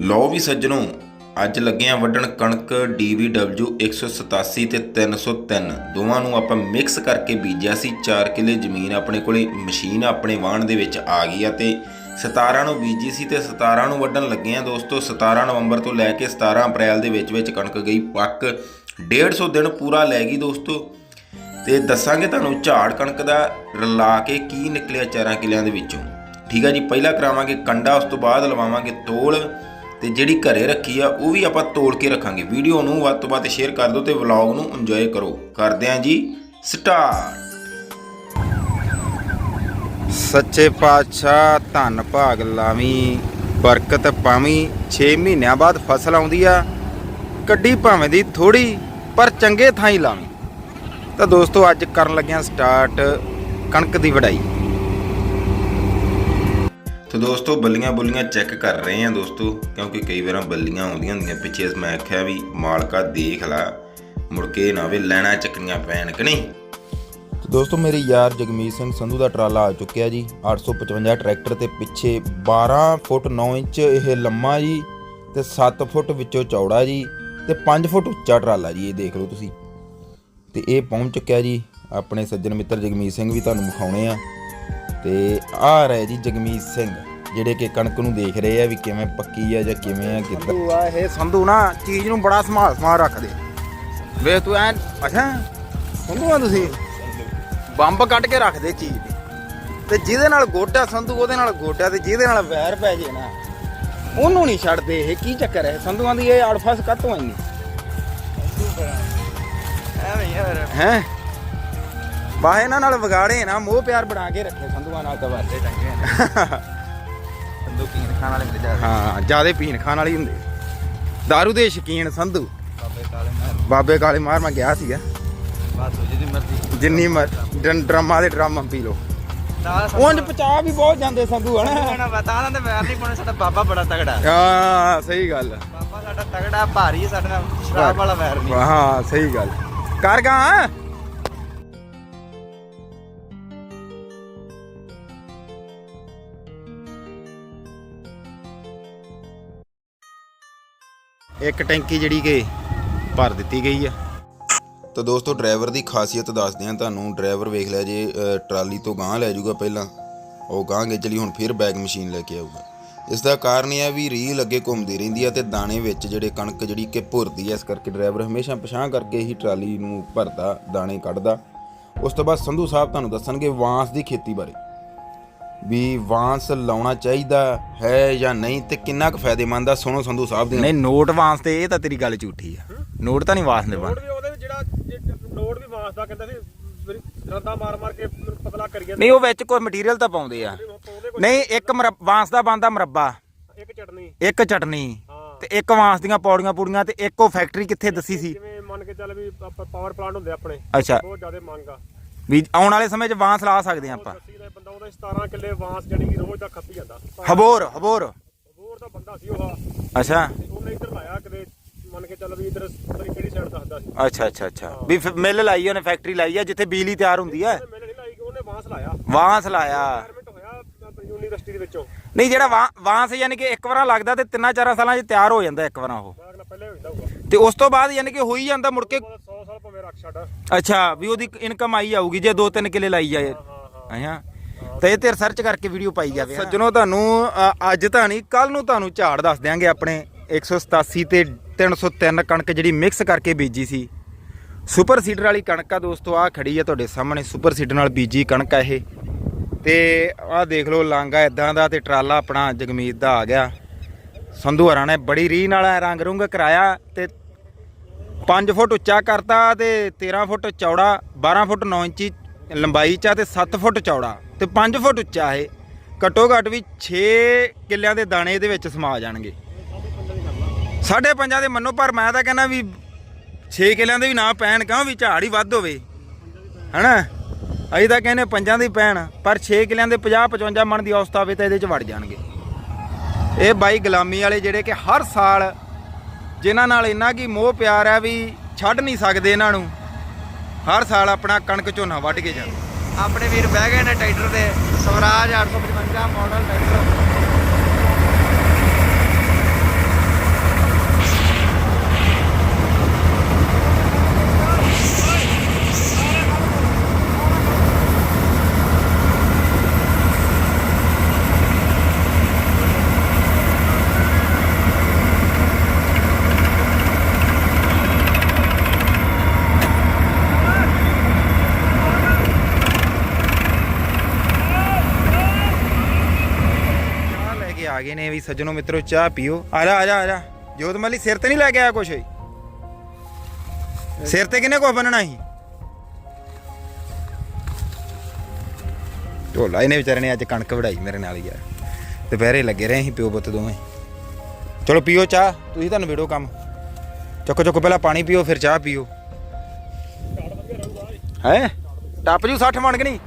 ਲਓ ਵੀ ਸੱਜਣੋ, ਅੱਜ ਲੱਗੇ ਆ ਵੱਢਣ ਕਣਕ DVW 187 ਤੇ 303 ਦੋਵਾਂ ਨੂੰ ਆਪਾਂ ਮਿਕਸ ਕਰਕੇ ਬੀਜਿਆ ਸੀ 4 ਕਿੱਲੇ ਜ਼ਮੀਨ ਆਪਣੇ ਕੋਲੇ, ਮਸ਼ੀਨ ਆਪਣੇ ਵਾਹਣ ਦੇ ਵਿੱਚ ਆ ਗਈ ਆ ਤੇ 17 ਨੂੰ ਬੀਜੀ ਸੀ ਤੇ 17 ਨੂੰ ਵੱਢਣ ਲੱਗੇ ਆ ਦੋਸਤੋ 17 ਨਵੰਬਰ ਤੋਂ ਲੈ ਕੇ 17 ਅਪ੍ਰੈਲ ਦੇ ਵਿੱਚ ਵਿੱਚ ਕਣਕ ਗਈ ਪੱਕ। 150 ਦਿਨ ਪੂਰਾ ਲੈ ਗਈ ਦੋਸਤੋ। ਤੇ ਦੱਸਾਂਗੇ ਤੁਹਾਨੂੰ ਝਾੜ ਕਣਕ ਦਾ, ਰਲਾ ਕੇ ਕੀ ਨਿਕਲਿਆ ਚਾਰਾਂ ਕਿਲਿਆਂ ਦੇ ਵਿੱਚੋਂ। ਠੀਕ ਆ ਜੀ, ਪਹਿਲਾਂ ਕਰਾਵਾਂਗੇ ਕੰਡਾ, ਉਸ ਤੋਂ ਬਾਅਦ ਲਵਾਵਾਂਗੇ ਤੋਲ। ਤੇ ਜਿਹੜੀ ਘਰੇ ਰੱਖੀ ਆ, ਉਹ ਵੀ ਆਪਾਂ ਤੋਲ ਕੇ ਰੱਖਾਂਗੇ। ਵੀਡੀਓ ਨੂੰ ਵੱਧ ਤੋਂ ਵੱਧ ਸ਼ੇਅਰ ਕਰ ਦਿਓ ਤੇ ਵਲੌਗ ਨੂੰ ਇੰਜੋਏ ਕਰੋ। ਕਰਦੇ ਆਂ ਜੀ ਸਟਾਰਟ ਸੱਚੇ ਪਾਤਸ਼ਾਹ, ਧੰਨ ਭਾਗ ਲਾਵੀਂ, ਬਰਕਤ ਪਾਵੀ। 6 ਮਹੀਨਿਆਂ ਬਾਅਦ ਫਸਲ ਆਉਂਦੀ ਆ, ਕੱਢੀ ਭਾਵੇਂ ਦੀ ਥੋੜੀ ਪਰ ਚੰਗੇ ਥਾਂ ਹੀ ਲਾਵੀ। ਤਾਂ ਦੋਸਤੋ, ਅੱਜ ਕਰਨ ਲੱਗਿਆ ਸਟਾਰਟ ਕਣਕ ਦੀ ਵਢਾਈ। ਦੋਸਤੋ, ਬੱਲੀਆਂ ਬੁੱਲੀਆਂ ਚੈੱਕ ਕਰ ਰਹੇ ਆ ਦੋਸਤੋ, ਕਿਉਂਕਿ ਕਈ ਵਾਰਾਂ ਬੱਲੀਆਂ ਆਉਂਦੀਆਂ ਹੁੰਦੀਆਂ ਪਿੱਛੇ। ਮੈਂ ਆਖਿਆ ਵੀ, ਮਾਲਕਾ ਦੇਖ ਲਾ, ਮੁੜ ਕੇ ਨਾ ਵੇ ਲੈਣਾ ਚੱਕਣੀਆਂ ਪੈਣ ਕਿ ਨਹੀਂ? ਦੋਸਤੋ, ਮੇਰੇ ਯਾਰ ਜਗਮੀਤ ਸਿੰਘ ਸੰਧੂ ਦਾ ਟਰਾਲਾ ਆ ਚੁੱਕਿਆ ਜੀ। 855 ਟਰੈਕਟਰ ਤੇ ਪਿੱਛੇ 12 ਫੁੱਟ 9 ਇੰਚ ਇਹ ਲੰਮਾ ਜੀ ਤੇ 7 ਫੁੱਟ ਵਿੱਚੋਂ ਚੌੜਾ ਜੀ ਤੇ 5 ਫੁੱਟ ਉੱਚਾ ਟਰਾਲਾ ਜੀ, ਇਹ ਦੇਖ ਲਓ ਤੁਸੀਂ। ਤੇ ਇਹ ਪਹੁੰਚ ਚੁੱਕਿਆ ਜੀ। ਆਪਣੇ ਸੱਜਣ ਮਿੱਤਰ ਜਗਮੀਤ ਸਿੰਘ ਵੀ ਤੁਹਾਨੂੰ ਵਿਖਾਉਣੇ ਆ। ਤੇ ਆ ਰਿਹਾ ਜੀ ਜਗਮੀਤ ਸਿੰਘ। ਜਿਹੜੇ ਕਿ ਕਣਕ ਨੂੰ ਦੇਖ ਰਹੇ ਆ ਵੀ ਕਿਵੇਂ ਪੱਕੀ ਆ ਜਾਂ ਕਿਵੇਂ ਆ ਕਿੱਦਾਂ? ਸੰਧੂ ਆ ਇਹ ਸੰਧੂ ਨਾ ਚੀਜ਼ ਨੂੰ ਬੜਾ ਸੰਭਾਲ ਸੰਭਾਲ ਰੱਖਦੇ। ਵੇ ਤੂੰ ਐ ਅੱਛਾ ਸੰਧੂ ਆ ਤੁਸੀਂ? ਬੰਬ ਕੱਢ ਕੇ ਰੱਖਦੇ ਚੀਜ਼ ਦੀ। ਤੇ ਜਿਹਦੇ ਨਾਲ ਗੋਡਾ ਸੰਧੂ ਉਹਦੇ ਨਾਲ ਗੋਡਾ ਤੇ ਜਿਹਦੇ ਨਾਲ ਵੈਰ ਪੈ ਜੇ ਨਾ ਉਹਨੂੰ ਨਹੀਂ ਛੱਡਦੇ ਇਹ ਕੀ ਚੱਕਰ ਹੈ ਸੰਧੂਆਂ ਦੀ ਇਹ ਅੜਫਸ ਕਾਤੋਂ ਆਈ ਐਵੇਂ ਯਾਰ ਹੈ? ਬਾ ਇਹਨਾਂ ਨਾਲ ਵਿਗਾੜੇ ਨਾ ਮੋਹ ਪਿਆਰ ਬਣਾ ਕੇ ਰੱਖੇ ਸੰਧੂਆਂ ਨਾਲ ਤਾਂ ਦੇ ਚੰਗੇ ਖਾਣ ਵਾਲੇ ਹੁੰਦੇ ਹਾਂ ਜਿਆਦੇ ਪੀਣ ਖਾਣ ਵਾਲੀ ਹੁੰਦੇ। दारू ਦੇ ਸ਼ਕੀਨ ਸੰਧੂ। ਬਾਬੇ ਕਾਲੇ ਮਾਰ। ਬਾਬੇ ਕਾਲੇ ਮਾਰ ਮੈਂ ਗਿਆ ਸੀਗਾ। ਜਿਹਦੀ ਮਰਜ਼ੀ। ਜਿੰਨੀ ਮਰ ਡੰ- ਡਰਮਾਂ ਦੇ ਡਰਮ ਪੀ ਲੋ ਉਂਝ ਪਚਾ ਵੀ ਬਹੁਤ ਜਾਂਦੇ ਸੰਧੂ ਹਨਾ? ਨਾ ਬਤਾ ਨਾ ਤੇ ਵੈਰ ਨਹੀਂ ਪਾਉਣੇ ਸਾਡਾ ਬਾਬਾ ਬੜਾ ਤਗੜਾ ਹਾਂ। ਸਹੀ ਗੱਲ। ਬਾਬਾ ਸਾਡਾ ਤਗੜਾ ਭਾਰੀ ਹੈ ਸਾਡੇ ਸ਼ਰਾਬ ਵਾਲਾ ਵੈਰ ਨਹੀਂ। ਹਾਂ ਸਹੀ ਗੱਲ। ਕਰ ਗਾ। ਇੱਕ ਟੈਂਕੀ ਜਿਹੜੀ ਕਿ ਭਰ ਦਿੱਤੀ ਗਈ ਆ। ਤਾਂ ਦੋਸਤੋ, ਡਰਾਈਵਰ ਦੀ ਖਾਸੀਅਤ ਦੱਸਦੇ ਆ ਤੁਹਾਨੂੰ। ਡਰਾਈਵਰ ਵੇਖ ਲਿਆ ਜੇ ਟਰਾਲੀ ਤੋਂ ਗਾਂਹ ਲੈ ਜਾਊਗਾ ਪਹਿਲਾਂ। ਉਹ ਗਾਂਹ ਗੇ ਚਲੀ ਹੁਣ ਫਿਰ ਬੈਗ ਮਸ਼ੀਨ ਲੈ ਕੇ ਆਊਗਾ। ਇਸ ਦਾ ਕਾਰਨ ਇਹ ਆ ਵੀ ਰੀਲ ਅੱਗੇ ਘੁੰਮਦੀ ਰਹਿੰਦੀ ਆ ਤੇ ਦਾਣੇ ਵਿੱਚ ਜਿਹੜੇ ਕਣਕ ਜਿਹੜੀ ਕਿ ਭੁਰਦੀ ਆ, ਇਸ ਕਰਕੇ ਡਰਾਈਵਰ ਹਮੇਸ਼ਾ ਪਛਾਣ ਕਰਕੇ ਹੀ ਟਰਾਲੀ ਨੂੰ ਭਰਦਾ, ਦਾਣੇ ਕੱਢਦਾ। ਉਸ ਤੋਂ ਬਾਅਦ ਸੰਧੂ ਸਾਹਿਬ ਤੁਹਾਨੂੰ ਦੱਸਣਗੇ ਵਾਂਸ ਦੀ ਖੇਤੀ ਬਾਰੇ। ਵੀ ਵਾਂਸ ਲਾਉਣਾ ਚਾਹੀਦਾ ਹੈ ਜਾਂ ਨਹੀਂ ਤੇ ਕਿੰਨਾ ਕੁ ਫਾਇਦੇਮੰਦ ਆ? ਸੁਣੋ ਸੰਧੂ ਸਾਹਿਬ ਦੀ। ਨਹੀਂ ਨੋਟ ਵਾਂਸ ਤੇ ਇਹ ਤਾਂ ਤੇਰੀ ਗੱਲ ਝੂਠੀ ਆ। ਨੋਟ ਤਾਂ ਨਹੀਂ ਵਾਂਸ ਦੇ ਬਣ ਨੋਟ ਵੀ ਉਹਦੇ ਵਿੱਚ ਜਿਹੜਾ ਜੇ ਨੋਟ ਵੀ ਵਾਸਦਾ ਕਹਿੰਦਾ ਸੀ ਮੇਰੀ ਰੰਦਾ ਮਾਰ ਮਾਰ ਕੇ ਮੈਨੂੰ ਪਤਲਾ ਕਰੀ ਜਾਂਦੇ ਨਹੀਂ ਉਹ ਵਿੱਚ ਕੋਈ ਮਟੀਰੀਅਲ ਤਾਂ ਪਾਉਂਦੇ ਆ। ਨਹੀਂ ਇੱਕ ਮਰਬ- ਵਾਂਸ ਦਾ ਬਣਦਾ ਮਰੱਬਾ। ਇੱਕ ਚਟਨੀ। ਇੱਕ ਚਟਨੀ। ਹਾਂ। ਤੇ ਇੱਕ ਵਾਂਸ ਦੀਆਂ ਪੌੜੀਆਂ ਪੂੜੀਆਂ ਤੇ ਇੱਕ ਉਹ ਫੈਕਟਰੀ ਕਿੱਥੇ ਦੱਸੀ ਸੀ? ਜਿਵੇਂ ਮੰਨ ਕੇ ਚੱਲ ਵੀ ਪਾਵਰ ਪਲਾਂਟ ਹੁੰਦੇ ਆਪਣੇ ਅੱਛਾ। ਬਹੁਤ ਜ਼ਿਆਦਾ ਮੰਗ ਆ। ਵੀ ਆਉਣ ਵਾਲੇ ਸਮੇਂ 'ਚ ਵਾਂਸ ਲਾ ਸਕਦੇ ਆ ਆਪਾਂ। ਦੱਸੀ ਦਾ ਬੰਦਾ ਉਹਦਾ 17 ਕਿੱਲੇ ਵਾਂਸ ਜਾਨੀ ਕਿ ਰੋਜ਼ ਦਾ ਖੱਪੀ ਜਾਂਦਾ। ਹਬੋਰ ਹਬੋਰ। ਹੋਰ ਤਾਂ ਬੰਦਾ ਸੀ ਉਹ ਅੱਛਾ। ਤੇ ਉਹਨੇ ਇੱਧਰ ਲਾਇਆ ਕਿਤੇ ਮੰਨ ਕੇ ਚੱਲ ਵੀ ਇੱਧਰ ਪਤਾ ਨੀ ਕਿਹੜੀ ਸਾਈਡ ਦੱਸਦਾ ਸੀ। ਅੱਛਾ ਅੱਛਾ ਅੱਛਾ। ਵੀ ਮਿੱਲ ਲਾਈ ਉਹਨੇ ਫੈਕਟਰੀ ਲਾਈ ਆ ਜਿੱਥੇ ਬਿਜਲੀ ਤਿਆਰ ਹੁੰਦੀ ਆ। ਨਹੀਂ ਲਾਈ ਉਹਨੇ ਵਾਂਸ ਲਾਇਆ। ਵਾਂਸ ਲਾਇਆ। ਰਿਟਾਇਰਮੈਂਟ ਹੋਇਆ ਆਪਣੀ ਯੂਨੀਵਰਸਿਟੀ ਦੇ ਵਿੱਚੋਂ। ਨਹੀਂ ਜਿਹੜਾ ਵਾਂਸ ਯਾਨੀ ਕਿ ਇੱਕ ਵਾਰਾਂ ਲੱਗਦਾ ਤੇ ਤਿੰਨਾਂ ਚਾਰਾਂ ਸਾਲਾਂ 'ਚ ਤਿਆਰ ਹੋ ਜਾਂਦਾ ਇੱਕ ਵਾਰਾਂ ਉਹ। ਮੈਂ ਅਗਲਾ ਪਹਿਲੇ ਹੋ ਜਾਂਦਾ ਹੋਊਗਾ। ਤੇ ਉਸ ਤੋਂ ਬਾਅਦ ਯਾਨੀ ਕਿ ਹੋਈ ਜਾਂਦਾ ਮੁੜ ਕੇ 100 ਸਾਲ ਭਾਵੇਂ ਰੱਖ ਛੱਡ ਅੱਛਾ ਵੀ ਉਹਦੀ ਇਨਕਮ ਆਈ ਆਊਗੀ ਜੇ ਦੋ ਤਿੰਨ ਕਿੱਲੇ ਲਾਈ ਜਾਏ। ਅੱਛਾ ਤੇ ਇਹ ਤੇ ਰਿਸਰਚ ਕਰਕੇ ਵੀਡੀਓ ਪਾਈ ਜਾਵੇ ਸੱਜਣੋ ਤੁਹਾਨੂੰ ਅ, ਅੱਜ ਤਾਂ ਨਹੀਂ ਕੱਲ ਨੂੰ ਤੁਹਾਨੂੰ ਝਾੜ ਦੱਸ ਦਿਆਂਗੇ ਆਪਣੇ 187 ਤੇ 303 ਕਣਕ ਜਿਹੜੀ ਮਿਕਸ ਕਰਕੇ ਬੀਜੀ ਸੀ। ਸੁਪਰ ਸੀਡਰ ਵਾਲੀ ਕਣਕ ਆ ਦੋਸਤੋ ਆ ਖੜੀ ਆ ਤੁਹਾਡੇ ਸਾਹਮਣੇ ਸੁਪਰ ਸੀਡਰ ਨਾਲ ਬੀਜੀ ਕਣਕ ਆ ਇਹ। ਤੇ ਆਹ ਦੇਖ ਲਓ ਲਾਂਗਾ ਇਦਾਂ ਦਾ ਤੇ ਟਰਾਲਾ ਆਪਣਾ ਜਗਮੀਤ ਦਾ ਆ ਗਿਆ। ਸੰਧੂ ਹਰਾਂ ਨੇ ਬੜੀ ਰੀਹ ਨਾਲ ਰੰਗ ਰੁੰਗ ਕਰਾਇਆ ਤੇ 5 ਫੁੱਟ ਉੱਚਾ ਕਰਤਾ ਤੇ 13 ਫੁੱਟ ਚੌੜਾ 12 ਫੁੱਟ 9 ਇੰਚੀ ਲੰਬਾਈ ਚ ਆ ਤੇ 7 ਫੁੱਟ ਚੌੜਾ ਤੇ 5 ਫੁੱਟ ਉੱਚਾ ਇਹ। ਘੱਟੋ ਘੱਟ ਵੀ 6 ਕਿੱਲਿਆਂ ਦੇ ਦਾਣੇ ਇਹਦੇ ਵਿੱਚ ਸਮਾ ਜਾਣਗੇ। ਸਾਢੇ ਪੰਜਾਂ ਦੇ ਮੰਨੋ, ਪਰ ਮੈਂ ਤਾਂ ਕਹਿੰਦਾ ਵੀ 6 ਕਿੱਲਿਆਂ ਦੇ ਵੀ ਨਾ ਪੈਣ, ਕਿਉਂ ਵੀ ਝਾੜ ਹੀ ਵੱਧ ਹੋਵੇ। ਹਨਾ? ਅਸੀਂ ਤਾਂ ਕਹਿੰਦੇ ਪੰਜਾਂ ਦੇ ਪੈਣ, ਪਰ 6 ਕਿੱਲਿਆਂ ਦੇ 50 55 ਮਣ ਦੀ ਔਸਤ ਆਵੇ ਤਾਂ ਇਹਦੇ ਚ ਵੜ ਜਾਣਗੇ। ਇਹ ਬਾਈ ਗੁਲਾਮੀ ਵਾਲੇ ਜਿਹੜੇ ਕਿ ਹਰ ਸਾਲ ਜਿਨ੍ਹਾਂ ਨਾਲ ਇੰਨਾ ਕੀ ਮੋਹ ਪਿਆਰ ਹੈ ਵੀ ਛੱਡ ਨਹੀਂ ਸਕਦੇ ਇਹਨਾਂ ਨੂੰ, ਹਰ ਸਾਲ ਆਪਣਾ ਕਣਕ ਝੋਨਾ ਵੱਢ ਕੇ ਜਾਂਦੇ। ਆਪਣੇ ਵੀਰ ਬਹਿ ਗਏ ਨੇ ਟਰੈਕਟਰ ਤੇ, ਸਵਰਾਜ 855 ਮਾਡਲ ਟਰੈਕਟਰ। ਸੱਜਣੋ ਮਿੱਤਰੋ ਚਾਹ ਪੀਓ। ਆ ਜਾ ਆ ਜਾ ਆ ਜਾ। ਜੋਤ ਮਲੀ ਸਿਰ ਤੇ ਨਹੀਂ ਲੈ ਕੇ ਆਇਆ ਕੁਛ? ਸਿਰ ਤੇ ਕਿਨੇ ਕੋ ਬੰਨਣਾ ਸੀ? ਢੋਲਾ ਇਹਨੇ ਵਿਚਾਰੇ ਨੇ ਅੱਜ ਕਣਕ ਵਢਾਈ ਮੇਰੇ ਨਾਲ ਯਾਰ ਦੁਪਹਿਰੇ ਲੱਗੇ ਰਹੇ ਸੀ ਪਿਓ ਪੁੱਤ ਦੋਵੇਂ। ਚਲੋ ਪੀਓ ਚਾਹ ਤੁਸੀਂ ਤੁਹਾਨੂੰ ਵੀਡੀਓ ਕੰਮ। ਚੱਕੋ ਚੱਕੋ ਪਹਿਲਾਂ ਪਾਣੀ ਪੀਓ ਫਿਰ ਚਾਹ ਪੀਓ। ਹੈ? ਟੱਪ ਜੂ 60 ਮਣ ਕਿ ਨਹੀਂ?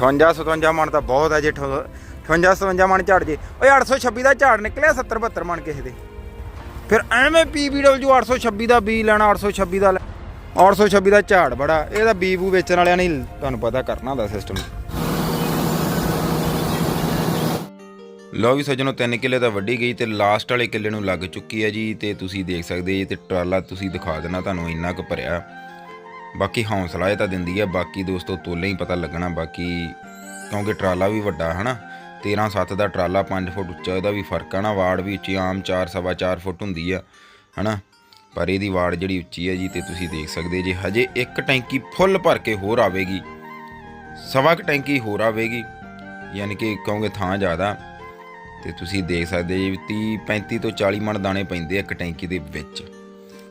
58 57 ਮਣ ਤਾਂ ਬਹੁਤ ਹੈ ਜੇ 58 57 ਮਣ ਝਾੜ ਜੇ। ਓਏ 826 ਦਾ ਝਾੜ ਨਿਕਲਿਆ 70 72 ਮਣ ਕਿਸੇ ਦੇ। ਫਿਰ ਐਵੇਂ ਪੀਬੀਡਬਲਯੂ 826 ਦਾ ਬੀ ਲੈਣਾ 826 ਦਾ 826 ਦਾ ਝਾੜ ਬੜਾ ਇਹਦਾ ਬੀ ਬੂ ਵੇਚਣ ਵਾਲਿਆਂ ਨੇ ਤੁਹਾਨੂੰ ਪਤਾ ਕਰਨਾ ਹੁੰਦਾ ਸਿਸਟਮ ਲਓ ਵੀ ਸੱਜਣੋ, ਤਿੰਨ ਕਿੱਲੇ ਤਾਂ ਵੱਢੀ ਗਈ ਤੇ ਲਾਸਟ ਵਾਲੇ ਕਿੱਲੇ ਨੂੰ ਲੱਗ ਚੁੱਕੀ ਹੈ ਜੀ, ਤੇ ਤੁਸੀਂ ਦੇਖ ਸਕਦੇ ਜੀ, ਤੇ ਟਰਾਲਾ ਤੁਸੀਂ ਦਿਖਾ ਦੇਣਾ, ਤੁਹਾਨੂੰ ਇੰਨਾ ਕੁ ਭਰਿਆ। ਬਾਕੀ ਹੌਸਲਾ ਇਹ ਤਾਂ ਦਿੰਦੀ ਹੈ ਬਾਕੀ ਦੋਸਤੋ ਤੋਲੇ ਹੀ ਪਤਾ ਲੱਗਣਾ, ਬਾਕੀ ਕਿਉਂਕਿ ਟਰਾਲਾ ਵੀ ਵੱਡਾ, ਹਨਾ? 13 7 ਦਾ ਟਰਾਲਾ 5 ਫੁੱਟ ਉੱਚਾ, ਇਹਦਾ ਵੀ ਫ਼ਰਕ ਆ ਨਾ, ਵਾੜ ਵੀ ਉੱਚੀ, ਆਮ 4 ਸਵਾ 4 ਫੁੱਟ ਹੁੰਦੀ ਆ, ਹਨਾ? ਪਰ ਇਹਦੀ ਵਾੜ ਜਿਹੜੀ ਉੱਚੀ ਹੈ ਜੀ, ਤੇ ਤੁਸੀਂ ਦੇਖ ਸਕਦੇ ਜੇ ਹਜੇ ਇੱਕ ਟੈਂਕੀ ਫੁੱਲ ਭਰ ਕੇ ਹੋਰ ਆਵੇਗੀ, ਸਵਾ ਕੁ ਟੈਂਕੀ ਹੋਰ ਆਵੇਗੀ, ਯਾਨੀ ਕਿ ਕਹੋਗੇ ਥਾਂ ਜ਼ਿਆਦਾ, ਤੇ ਤੁਸੀਂ ਦੇਖ ਸਕਦੇ ਜੀ 30 35 ਤੋਂ 40 ਮਣ ਦਾਣੇ ਪੈਂਦੇ ਇੱਕ ਟੈਂਕੀ ਦੇ ਵਿੱਚ।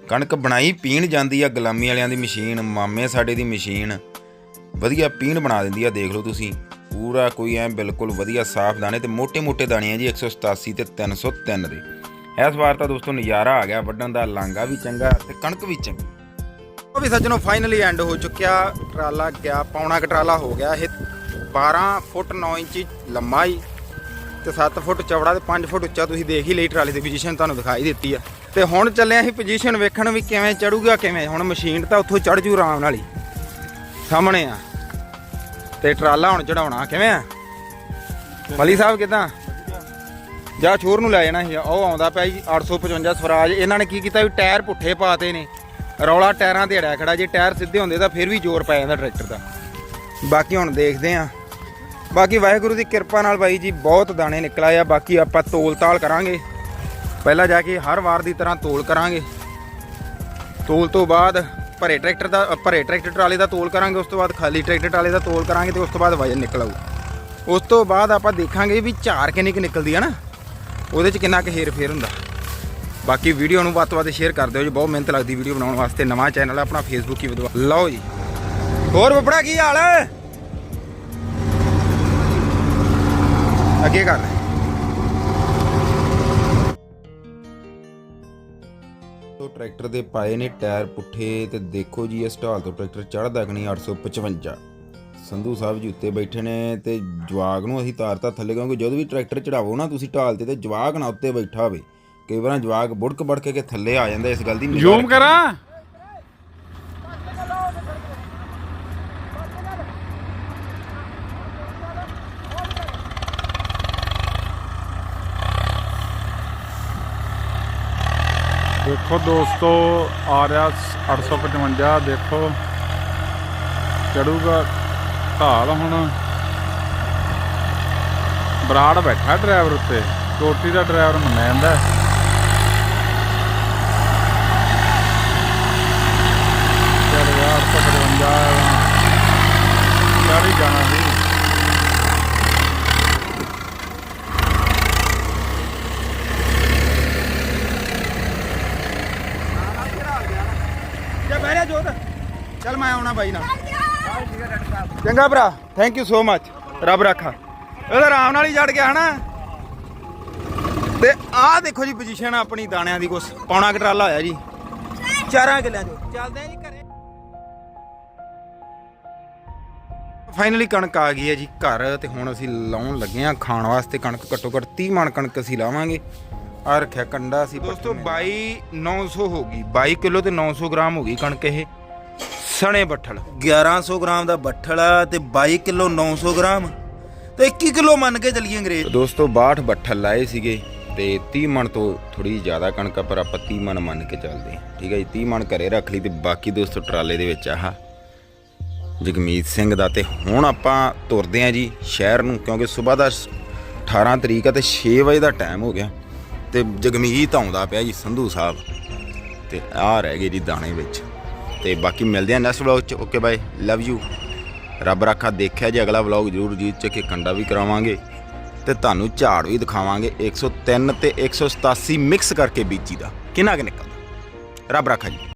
ਕਣਕ ਬਣਾਈ, ਪੀਣ ਜਾਂਦੀ ਆ ਗੁਲਾਮੀ ਵਾਲਿਆਂ ਦੀ ਮਸ਼ੀਨ, ਮਾਮੇ ਸਾਡੇ ਦੀ ਮਸ਼ੀਨ। ਵਧੀਆ ਪੀਣ ਬਣਾ ਦਿੰਦੀ ਆ, ਦੇਖ ਲਓ ਤੁਸੀਂ। ਪੂਰਾ ਕੋਈ ਐ ਬਿਲਕੁਲ ਵਧੀਆ ਸਾਫ਼ ਦਾਣੇ ਤੇ ਮੋٹے-ਮੋٹے ਦਾਣੇ ਆ ਜੀ 187 ਤੇ 303 ਦੇ। ਇਸ ਵਾਰ ਤਾਂ ਦੋਸਤੋ ਨਜ਼ਾਰਾ ਆ ਗਿਆ, ਵੱਢਣ ਦਾ ਲਾਂਗਾ ਵੀ ਚੰਗਾ ਤੇ ਕਣਕ ਵੀ ਚੰਗੀ। ਉਹ ਵੀ ਸੱਜਣੋ ਫਾਈਨਲੀ ਐਂਡ ਹੋ ਚੁੱਕਿਆ। ਟਰਾਲਾ ਗਿਆ, ਪੌਣਾ ਕਟਰਾਲਾ ਹੋ ਗਿਆ, ਇਹ 12 ਫੁੱਟ 9 ਇੰਚ ਲੰਮਾ ਹੀ ਤੇ 7 ਫੁੱਟ ਚੌੜਾ ਤੇ 5 ਫੁੱਟ ਉੱਚਾ ਤੁਸੀਂ ਦੇਖ ਹੀ ਲਈ ਟਰਾਲੀ ਦੀ ਪੋਜੀਸ਼ਨ ਤੁਹਾਨੂੰ ਦਿਖਾਈ ਦਿੱਤੀ ਆ। ਤੇ ਹੁਣ ਚੱਲੇ ਅਸੀਂ ਪੋਜੀਸ਼ਨ ਵੇਖਣ ਵੀ ਕਿਵੇਂ ਚੜੂਗਾ, ਕਿਵੇਂ। ਹੁਣ ਮਸ਼ੀਨ ਤਾਂ ਉੱਥੋਂ ਚੜ ਜੂ ਆਰਾਮ ਨਾਲ ਹੀ। ਸਾਹਮਣੇ ਆ। ਤੇ ਟਰਾਲਾ ਹੁਣ ਚੜਾਉਣਾ ਕਿਵੇਂ ਆ? ਮਲੀ ਸਾਹਿਬ ਕਿਦਾਂ? ਜਾ ਛੋਰ ਨੂੰ ਲੈ ਜਾਣਾ ਸੀ। ਉਹ ਆਉਂਦਾ ਪਿਆ ਜੀ 855 ਸਵਰਾਜ। ਇਹਨਾਂ ਨੇ ਕੀ ਕੀਤਾ ਵੀ ਟਾਇਰ ਪੁੱਠੇ ਪਾਤੇ ਨੇ। ਰੌਲਾ ਟਾਇਰਾਂ ਤੇ ਅੜਿਆ ਖੜਾ। ਜੇ ਟਾਇਰ ਸਿੱਧੇ ਹੁੰਦੇ ਤਾਂ ਫਿਰ ਵੀ ਜ਼ੋਰ ਪੈ ਜਾਂਦਾ ਟਰੈਕਟਰ ਦਾ। ਬਾਕੀ ਹੁਣ ਦੇਖਦੇ ਆ। ਬਾਕੀ ਵਾਹਿਗੁਰੂ ਦੀ ਕਿਰਪਾ ਨਾਲ ਬਾਈ ਜੀ ਬਹੁਤ ਦਾਣੇ ਨਿਕਲ ਆ, ਬਾਕੀ ਆਪਾਂ ਤੋਲ ਤਾਲ ਕਰਾਂਗੇ। ਪਹਿਲਾਂ ਜਾ ਕੇ ਹਰ ਵਾਰ ਦੀ ਤਰ੍ਹਾਂ ਤੋਲ ਕਰਾਂਗੇ। ਤੋਲ ਤੋਂ ਬਾਅਦ ਭਰੇ ਟਰੈਕਟਰ ਦਾ, ਭਰੇ ਟਰੈਕਟਰ ਟਰਾਲੇ ਦਾ ਤੋਲ ਕਰਾਂਗੇ, ਉਸ ਤੋਂ ਬਾਅਦ ਖਾਲੀ ਟਰੈਕਟਰ ਟਰਾਲੇ ਦਾ ਤੋਲ ਕਰਾਂਗੇ ਤੇ ਉਸ ਤੋਂ ਬਾਅਦ ਵਜਨ ਨਿਕਲ ਆਊ ਉਸ ਤੋਂ ਬਾਅਦ ਆਪਾਂ ਦੇਖਾਂਗੇ ਵੀ ਝਾਰ ਕਿੰਨੀ ਕੁ ਨਿਕਲਦੀ ਹੈ ਨਾ। ਉਹਦੇ ਚ ਕਿੰਨਾ ਕੁ ਹੇਰ ਫੇਰ ਹੁੰਦਾ। ਬਾਕੀ ਵੀਡੀਓ ਨੂੰ ਵੱਧ ਤੋਂ ਵੱਧ ਸ਼ੇਅਰ ਕਰ ਦਿਓ ਜੀ, ਬਹੁਤ ਮਿਹਨਤ ਲੱਗਦੀ ਵੀਡੀਓ ਬਣਾਉਣ ਵਾਸਤੇ। ਨਵਾਂ ਚੈਨਲ ਹੈ ਆਪਣਾ ਫੇਸਬੁੱਕ ਹੀ ਵਧਵਾ ਲਓ ਜੀ। ਹੋਰ ਬੱਬੜਾ, ਕੀ ਹਾਲ ਹੈ? ਅੱਗੇ ਕਰ ਤੋ ਟਰੈਕਟਰ ਦੇ ਪਾਏ ਨੇ ਟਾਇਰ ਪੁੱਠੇ ਤੇ ਦੇਖੋ ਜੀ ਇਸ ਢਾਲ ਤੋਂ ਟਰੈਕਟਰ ਚੜਦਾ ਕਿ ਨਹੀਂ? 855 ਸੰਧੂ ਸਾਹਿਬ ਜੀ ਉੱਤੇ ਬੈਠੇ ਨੇ ਤੇ ਜਵਾਗ ਨੂੰ ਅਸੀਂ ਤਾਰਤਾ ਥੱਲੇ ਕਿਉਂਕਿ ਜਦੋਂ ਵੀ ਟਰੈਕਟਰ ਚੜਾਵੋ ਨਾ ਤੁਸੀਂ ਢਾਲ ਤੇ ਤੇ ਜਵਾਗ ਨਾ ਉੱਤੇ ਬੈਠਾ ਹੋਵੇ। ਕਈ ਵਾਰਾਂ ਜਵਾਗ ਬੁੜਕ ਬੜਕ ਕੇ ਥੱਲੇ ਆ ਜਾਂਦਾ ਇਸ ਗੱਲ ਦੀ ਜ਼ੂਮ ਕਰਾਂ। ਦੇਖੋ ਦੋਸਤੋ ਆ ਰਿਹਾ 855 ਦੇਖੋ। ਚੜੂਗਾ ਢਾਲ ਹੁਣ। ਬਰਾੜ ਬੈਠਾ ਡਰਾਈਵਰ ਉੱਤੇ। ਕੋਟੀ ਦਾ ਡਰਾਈਵਰ ਮੰਨਿਆ ਜਾਂਦਾ ਚੱਲ ਯਾਰ 855 ਚੜ ਹੀ ਜਾਣਾ ਸੀ ਜਾ ਬਹਿ ਜਾ ਜੋਤ। ਚੱਲ ਮੈਂ ਆਉਣਾ ਬਾਈ ਨਾਲ। ਚੰਗਾ ਭਰਾ ਥੈਂਕ ਯੂ ਸੋ ਮੱਚ ਰੱਬ ਰੱਖਾ। ਇਹਦਾ ਆਰਾਮ ਨਾਲ ਹੀ ਜੜ ਗਿਆ ਹਨਾ? ਤੇ ਆਹ ਦੇਖੋ ਜੀ ਪੋਜੀਸ਼ਨ ਆਪਣੀ ਦਾਣਿਆਂ ਦੀ ਕੁਛ। ਪੌਣਾ ਕਟਰਾਲਾ ਹੋਇਆ ਜੀ। ਚਾਰਾਂ ਕਿੱਲਿਆਂ ਚੋਂ ਚੱਲਦੇ ਆ ਜੀ ਘਰੇ। ਫਾਈਨਲੀ ਕਣਕ ਆ ਗਈ ਹੈ ਜੀ ਘਰ ਤੇ ਹੁਣ ਅਸੀਂ ਲਾਉਣ ਲੱਗੇ ਆ ਖਾਣ ਵਾਸਤੇ ਕਣਕ ਘੱਟੋ ਘੱਟ 30 ਮਣ ਕਣਕ ਅਸੀਂ ਲਾਵਾਂਗੇ। ਆ ਰੱਖਿਆ ਕੰਡਾ ਸੀ ਦੋਸਤੋ 22 900 ਹੋ ਗਈ 22 ਕਿਲੋ ਤੇ 900 ਗ੍ਰਾਮ ਹੋ ਗਈ ਕਣਕ ਇਹ। ਸਣੇ ਬੱਠਲ। 1100 ਗ੍ਰਾਮ ਦਾ ਬੱਠਲ ਆ ਤੇ 22 ਕਿਲੋ 900 ਗ੍ਰਾਮ। ਤੇ 21 ਕਿਲੋ ਮੰਨ ਕੇ ਚੱਲੀਏ ਅੰਗਰੇਜ਼। ਦੋਸਤੋ 62 ਬੱਠਲ ਲਾਏ ਸੀਗੇ ਤੇ 30 ਮਣ ਤੋਂ ਥੋੜੀ ਜ਼ਿਆਦਾ ਕਣਕ ਆ, ਪਰ ਆਪਾਂ 30 ਮਣ ਮੰਨ ਕੇ ਚੱਲਦੇ ਹਾਂ। ਠੀਕ ਹੈ ਜੀ 30 ਮਣ ਘਰੇ ਰੱਖ ਲਈ ਤੇ ਬਾਕੀ ਦੋਸਤੋ ਟਰਾਲੇ ਦੇ ਵਿੱਚ ਆਹ ਜਗਮੀਤ ਸਿੰਘ ਦਾ ਤੇ ਹੁਣ ਆਪਾਂ ਤੁਰਦੇ ਆਂ ਜੀ ਸ਼ਹਿਰ ਨੂੰ ਕਿਉਂਕਿ ਸਵੇਰ ਦਾ 18 ਤਰੀਕ ਆ ਤੇ 6 ਵਜੇ ਦਾ ਟਾਈਮ ਹੋ ਗਿਆ। ਤੇ ਜਗਮੀਤ ਆਉਂਦਾ ਪਿਆ ਜੀ ਸੰਧੂ ਸਾਹਿਬ। ਤੇ ਆਹ ਰਹਿ ਗਏ ਜੀ ਦਾਣੇ ਵਿੱਚ। ਤੇ ਬਾਕੀ ਮਿਲਦੇ ਆ ਨੈਕਸਟ ਵਲੌਗ ਚ। ਓਕੇ ਬਾਏ ਲਵ ਯੂ ਰੱਬ ਰਾਖਾ ਦੇਖਿਆ ਜੀ ਅਗਲਾ ਵਲੌਗ ਜ਼ਰੂਰ ਜੀਤ ਚ ਕੇ ਕੰਡਾ ਵੀ ਕਰਾਵਾਂਗੇ। ਤੇ ਤੁਹਾਨੂੰ ਝਾੜ ਵੀ ਦਿਖਾਵਾਂਗੇ। 103 ਤੇ 187 ਮਿਕਸ ਕਰਕੇ ਬੀਜੀ ਦਾ। ਕਿੰਨਾ ਕੁ ਨਿਕਲਦਾ? ਰੱਬ ਰੱਖਾ ਜੀ।